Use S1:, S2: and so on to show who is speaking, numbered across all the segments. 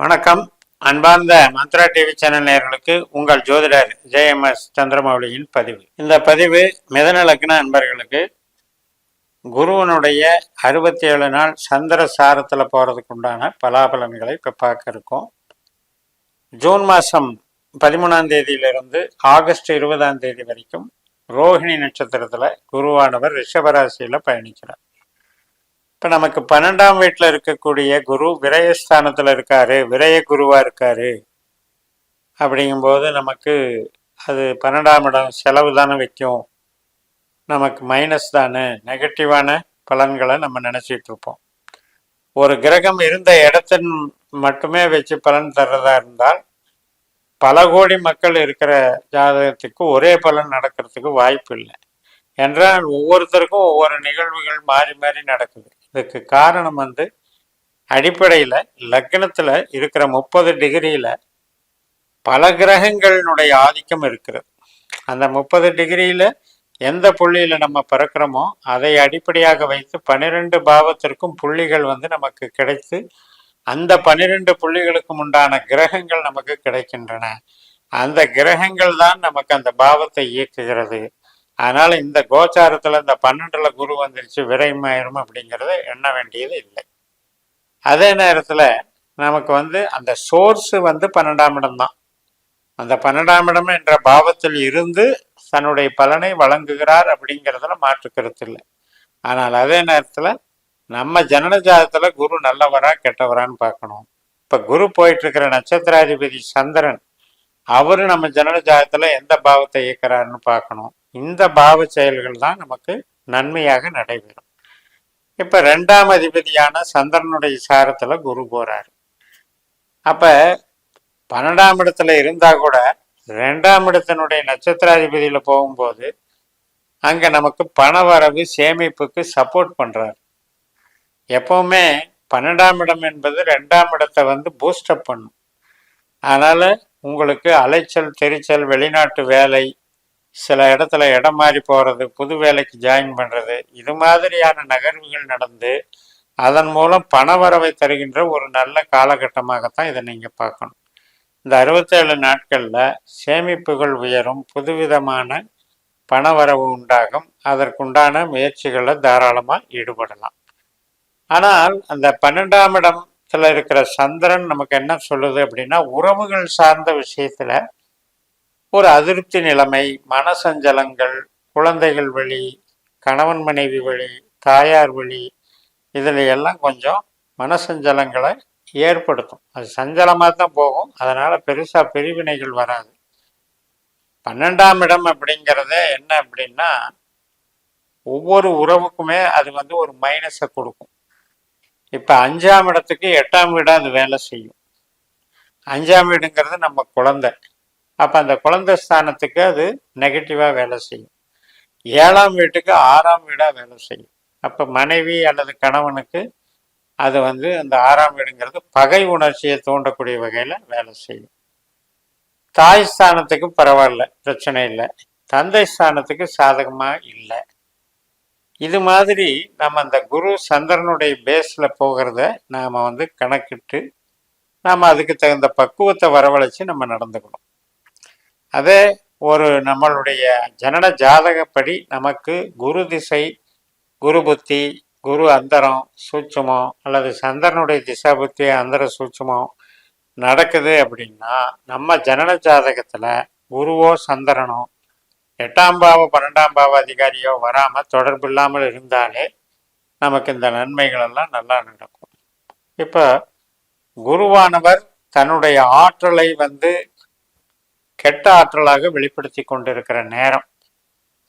S1: வணக்கம். அன்பார்ந்த Mantra TV channel நேர்களுக்கு உங்கள் ஜோதிடர் ஜேஎம்எஸ் சந்திரமௌலியின் பதிவு. இந்த பதிவு மிதன அன்பர்களுக்கு குருவனுடைய அறுபத்தி ஏழு நாள் சந்திர சாரத்தில் போகிறதுக்கு உண்டான பலாபலன்களை இப்போ பார்க்க இருக்கோம். ஜூன் மாதம் பதிமூணாம் தேதியிலிருந்து ஆகஸ்ட் இருபதாம் தேதி வரைக்கும் ரோஹிணி நட்சத்திரத்தில் குருவானவர் ரிஷபராசியில் பயணிக்கிறார். இப்போ நமக்கு பன்னெண்டாம் வீட்டில் இருக்கக்கூடிய குரு விரயஸ்தானத்தில் இருக்காரு விரய குருவாக இருக்காரு. அப்படிங்கும்போது நமக்கு அது பன்னெண்டாம் இடம் செலவு தானே வைக்கும். நமக்கு மைனஸ் தானே. நெகட்டிவான பலன்களை நம்ம நினச்சிட்டு இருப்போம். ஒரு கிரகம் இருந்த இடத்தின் மட்டுமே வச்சு பலன் தர்றதா இருந்தால் பல கோடி மக்கள் இருக்கிற ஜாதகத்துக்கு ஒரே பலன் நடக்கிறதுக்கு வாய்ப்பு இல்லை. என்றால் ஒவ்வொருத்தருக்கும் ஒவ்வொரு நிகழ்வுகள் மாறி மாறி நடக்குது. இதுக்கு காரணம் வந்து அடிப்படையில் லக்னத்தில் இருக்கிற முப்பது டிகிரியில் பல கிரகங்களினுடைய ஆதிக்கம் இருக்கிறது. அந்த முப்பது டிகிரியில் எந்த புள்ளியில் நம்ம பிறக்கிறோமோ அதை அடிப்படையாக வைத்து பன்னிரெண்டு பாவத்திற்கும் புள்ளிகள் வந்து நமக்கு கிடைத்து அந்த பன்னிரெண்டு புள்ளிகளுக்கும் உண்டான கிரகங்கள் நமக்கு கிடைக்கின்றன. அந்த கிரகங்கள் தான் நமக்கு அந்த பாவத்தை இயக்குகிறது. அதனால இந்த கோச்சாரத்தில் இந்த பன்னெண்டுல குரு வந்துருச்சு விரைமாயிரும் அப்படிங்கிறத எண்ண வேண்டியது இல்லை. அதே நேரத்தில் நமக்கு வந்து அந்த சோர்ஸு வந்து பன்னெண்டாம் இடம்தான் அந்த பன்னெண்டாம் இடம் என்ற பாவத்தில் இருந்து தன்னுடைய பலனை வழங்குகிறார் அப்படிங்கிறதுல மாற்று கருத்து இல்லை. ஆனால் அதே நேரத்தில் நம்ம ஜனன ஜாதத்துல குரு நல்லவரா கெட்டவரான்னு பார்க்கணும். இப்போ குரு போயிட்டு இருக்கிற நட்சத்திராதிபதி சந்திரன் அவர் நம்ம ஜனன ஜாதத்துல எந்த பாவத்தை இயக்குறாருன்னு பார்க்கணும். இந்த பாவ செயல்கள் தான் நமக்கு நன்மையாக நடைபெறும். இப்ப ரெண்டாம் அதிபதியான சந்திரனுடைய சாரத்துல குரு போறாரு. அப்ப பன்னெண்டாம் இடத்துல இருந்தா கூட ரெண்டாம் இடத்தினுடைய நட்சத்திராதிபதியில போகும்போது அங்க நமக்கு பண வரவு சேமிப்புக்கு சப்போர்ட் பண்றாரு. எப்பவுமே பன்னெண்டாம் இடம் என்பது ரெண்டாம் இடத்தை வந்து பூஸ்டப் பண்ணும். அதனால உங்களுக்கு அலைச்சல் தெரிச்சல் வெளிநாட்டு வேலை சில இடத்துல இடம் மாறி போகிறது புது வேலைக்கு ஜாயின் பண்ணுறது இது மாதிரியான நகர்வுகள் நடந்து அதன் மூலம் பணவரவை தருகின்ற ஒரு நல்ல காலகட்டமாகத்தான் இதை நீங்கள் பார்க்கணும். இந்த அறுபத்தேழு நாட்களில் சேமிப்புகள் உயரும் புதுவிதமான பணவரவு உண்டாகும். அதற்குண்டான முயற்சிகளை தாராளமாக ஈடுபடலாம். ஆனால் அந்த பன்னெண்டாம் இடத்துல இருக்கிற சந்திரன் நமக்கு என்ன சொல்லுது அப்படின்னா உறவுகள் சார்ந்த விஷயத்தில் ஒரு அதிருப்தி நிலைமை மனசஞ்சலங்கள் குழந்தைகள் வழி கணவன் மனைவி வழி தாயார் வழி இதில் எல்லாம் கொஞ்சம் மனசஞ்சலங்களை ஏற்படுத்தும். அது சஞ்சலமாக தான் போகும். அதனால் பெருசாக பிரிவினைகள் வராது. பன்னெண்டாம் இடம் அப்படிங்கிறத என்ன அப்படின்னா ஒவ்வொரு உறவுக்குமே அது வந்து ஒரு மைனஸை கொடுக்கும். இப்போ அஞ்சாம் இடத்துக்கு எட்டாம் வீடாக அது வேலை செய்யும். அஞ்சாம் வீடுங்கிறது நம்ம குழந்தை. அப்போ அந்த குழந்தை ஸ்தானத்துக்கு அது நெகட்டிவாக வேலை செய்யும். ஏழாம் வீட்டுக்கு ஆறாம் வீடாக வேலை செய்யும். அப்போ மனைவி அல்லது கணவனுக்கு அது வந்து அந்த ஆறாம் வீடுங்கிறது பகை உணர்ச்சியை தூண்டக்கூடிய வகையில் வேலை செய்யும். தாய் ஸ்தானத்துக்கு பரவாயில்ல பிரச்சனை இல்லை. தந்தை ஸ்தானத்துக்கு சாதகமாக இல்லை. இது மாதிரி நம்ம அந்த குரு சந்திரனுடைய பேஸில் போகிறத நாம் வந்து கணக்கிட்டு நாம் அதுக்கு தகுந்த பக்குவத்தை வரவழைச்சு நம்ம நடந்துக்கணும். அதே ஒரு நம்மளுடைய ஜனன ஜாதகப்படி நமக்கு குரு திசை குரு புத்தி குரு அந்தரம் சூட்சமோ அல்லது சந்திரனுடைய திசா புத்தி அந்தர சூட்சமோ நடக்குது அப்படின்னா நம்ம ஜனன ஜாதகத்தில் குருவோ சந்திரனோ எட்டாம் பாவ பன்னெண்டாம் பாவ அதிகாரியோ வராமல் தொடர்பு இல்லாமல் இருந்தாலே நமக்கு இந்த நன்மைகள் எல்லாம் நல்லா நடக்கும். இப்போ குருவானவர் தன்னுடைய ஆற்றலை வந்து கெட்ட ஆற்றலாக வெளிப்படுத்தி கொண்டிருக்கிற நேரம்.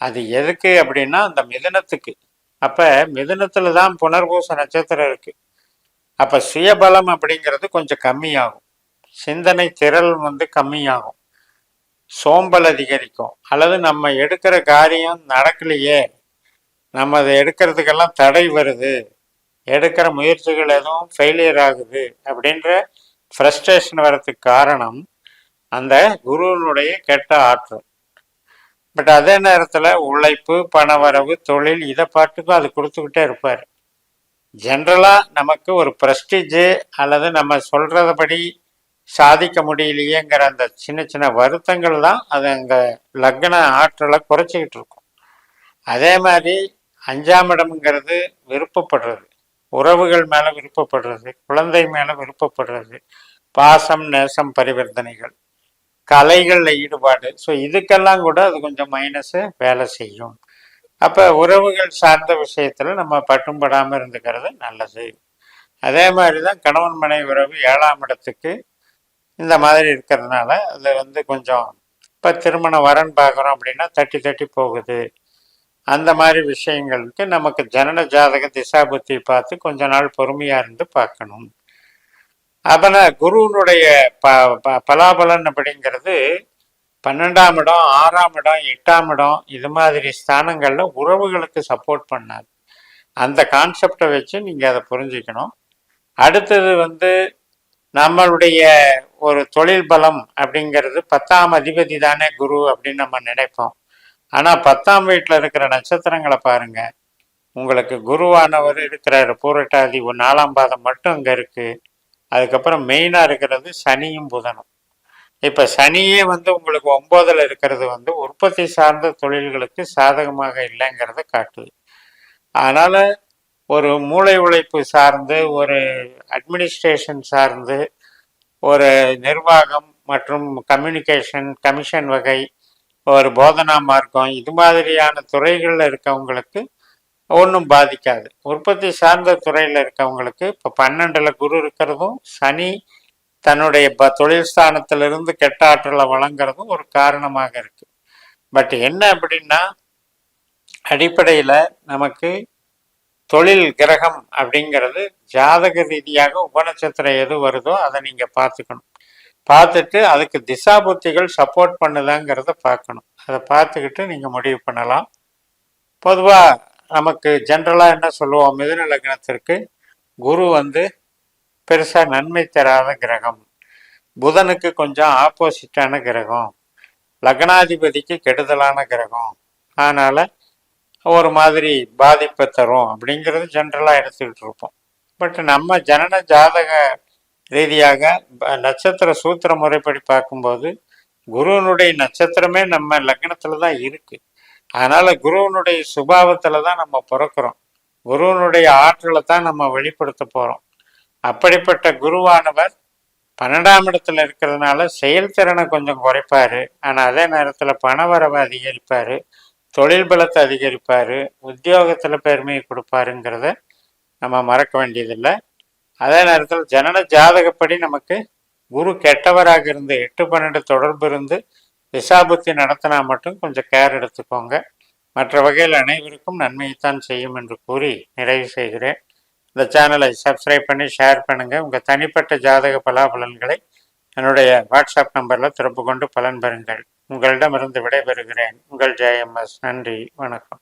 S1: அது எதுக்கு அப்படின்னா அந்த மிதனத்துக்கு. அப்போ மிதனத்தில் தான் புனர்பூச நட்சத்திரம் இருக்குது அப்போ சுயபலம் அப்படிங்கிறது கொஞ்சம் கம்மியாகும். சிந்தனை திரள் வந்து கம்மியாகும். சோம்பல் அதிகரிக்கும். அல்லது நம்ம எடுக்கிற காரியம் நடக்கலையே. நம்ம அதை எடுக்கிறதுக்கெல்லாம் தடை வருது. எடுக்கிற முயற்சிகள் எதுவும் ஃபெயிலியர் ஆகுது அப்படின்ற ஃப்ரஸ்ட்ரேஷன் வர்றதுக்கு காரணம் அந்த குருவினுடைய கெட்ட ஆற்றல். பட் அதே நேரத்தில் உழைப்பு பணவரவு தொழில் இதை பாட்டுக்கும் அது கொடுத்துக்கிட்டே இருப்பார். ஜென்ரலாக நமக்கு ஒரு ப்ரெஸ்டீஜு அல்லது நம்ம சொல்கிறதபடி சாதிக்க முடியலையேங்கிற அந்த சின்ன சின்ன வருத்தங்கள் தான் அது அங்கே லக்ன ஆற்றலை குறைச்சிக்கிட்டு இருக்கும். அதே மாதிரி அஞ்சாம் இடம்ங்கிறது விருப்பப்படுறது. உறவுகள் மேலே விருப்பப்படுறது குழந்தை மேலே விருப்பப்படுறது பாசம் நேசம் பரிவர்த்தனைகள். கலைகளில் ஈடுபாடு. ஸோ இதுக்கெல்லாம் கூட அது கொஞ்சம் மைனஸு வேலை செய்யும். அப்போ உறவுகள் சார்ந்த விஷயத்தில் நம்ம பட்டும் படாமல் இருந்துக்கிறது நல்லது. அதே மாதிரி தான் கணவன் மனைவி உறவு ஏழாம் இடத்துக்கு இந்த மாதிரி இருக்கிறதுனால அது வந்து கொஞ்சம் இப்போ திருமண வரன் பார்க்குறோம் அப்படின்னா தட்டி தட்டி போகுது. அந்த மாதிரி விஷயங்களுக்கு நமக்கு ஜனன ஜாதக திசாபுத்தியை பார்த்து கொஞ்ச நாள் பொறுமையாக இருந்து பார்க்கணும். அப்போனா குருவினுடைய ப ப- பலாபலன் அப்படிங்கிறது பன்னெண்டாம் இடம் ஆறாம் இடம் எட்டாம் இடம் இது மாதிரி ஸ்தானங்களில் உறவுகளுக்கு சப்போர்ட் பண்ணாது அந்த கான்செப்டை வச்சு நீங்கள் அதை புரிஞ்சுக்கணும். அடுத்தது வந்து நம்மளுடைய ஒரு தொழில் பலம் அப்படிங்கிறது பத்தாம் அதிபதி தானே குரு அப்படின்னு நம்ம நினைப்போம். ஆனால் பத்தாம் வீட்டில் இருக்கிற நட்சத்திரங்களை பாருங்கள் உங்களுக்கு குருவானவர் இருக்கிற பூரட்டாதி ஒரு நாலாம் பாதம் மட்டும் அங்கே இருக்குது அதுக்கப்புறம் மெயினாக இருக்கிறது சனியும் புதனும். இப்போ சனியே வந்து உங்களுக்கு ஒம்போதில் இருக்கிறது வந்து உற்பத்தி சார்ந்த தொழில்களுக்கு சாதகமாக இல்லைங்கிறத காட்டுது. அதனால் ஒரு மூளை உழைப்பு சார்ந்து ஒரு அட்மினிஸ்ட்ரேஷன் சார்ந்து ஒரு நிர்வாகம் மற்றும் கம்யூனிகேஷன் கமிஷன் வகை ஒரு போதனா மார்க்கம் இது மாதிரியான துறைகளில் இருக்கவங்களுக்கு ஒன்றும் பாதிக்காது. உற்பத்தி சார்ந்த துறையில் இருக்கவங்களுக்கு இப்போ பன்னெண்டில் குரு இருக்கிறதும் சனி தன்னுடைய ப தொழில் ஸ்தானத்திலிருந்து கெட்ட ஆற்றலை வழங்குறதும் ஒரு காரணமாக இருக்குது பட் என்ன அப்படின்னா அடிப்படையில் நமக்கு தொழில் கிரகம் அப்படிங்கிறது ஜாதக ரீதியாக உபநட்சத்திரம் எது வருதோ அதை நீங்கள் பார்த்துக்கணும். பார்த்துட்டு அதுக்கு திசா புத்திகள் சப்போர்ட் பண்ணுதாங்கிறத பார்க்கணும். அதை பார்த்துக்கிட்டு நீங்கள் முடிவு பண்ணலாம். பொதுவாக நமக்கு ஜென்ரலாக என்ன சொல்லுவோம்? மிதுன லக்னத்திற்கு குரு வந்து பெருசாக நன்மை தராத கிரகம். புதனுக்கு கொஞ்சம் ஆப்போசிட்டான கிரகம். லக்னாதிபதிக்கு கெடுதலான கிரகம். அதனால் ஒரு மாதிரி பாதிப்பை தரும் அப்படிங்கிறது ஜென்ரலாக எடுத்துக்கிட்டு இருப்போம். பட் நம்ம ஜனன ஜாதக ரீதியாக நட்சத்திர சூத்திர முறைப்படி பார்க்கும்போது குருவனுடைய நட்சத்திரமே நம்ம லக்னத்தில் தான் இருக்குது அதனால் குருவனுடைய சுபாவத்தில் தான் நம்ம பிறக்கிறோம். குருவனுடைய ஆற்றலை தான் நம்ம வெளிப்படுத்த போகிறோம் அப்படிப்பட்ட குருவானவர் பன்னெண்டாம் இடத்துல இருக்கிறதுனால செயல்திறனை கொஞ்சம் குறைப்பாரு. ஆனால் அதே நேரத்தில் பணவரவை அதிகரிப்பார். தொழில் பலத்தை அதிகரிப்பார். உத்தியோகத்தில் பெருமையை கொடுப்பாருங்கிறத நம்ம மறக்க வேண்டியதில்லை. அதே நேரத்தில் ஜனன ஜாதகப்படி நமக்கு குரு கெட்டவராக இருந்து எட்டு பன்னெண்டு தொடர்பு இருந்து திசாபுத்தி நடத்தினா மட்டும் கொஞ்சம் கேர் எடுத்துக்கோங்க. மற்ற வகையில் அனைவருக்கும் நன்மையைத்தான் செய்யும் என்று கூறி நிறைவு செய்கிறேன். இந்த சேனலை சப்ஸ்கிரைப் பண்ணி ஷேர் பண்ணுங்கள் உங்கள் தனிப்பட்ட ஜாதக பலாபலன்களை என்னுடைய வாட்ஸ்அப் நம்பரில் தொடர்பு கொண்டு பலன் பெறுங்கள். உங்களிடமிருந்து விடைபெறுகிறேன். உங்கள் ஜெயம்எஸ். நன்றி. வணக்கம்.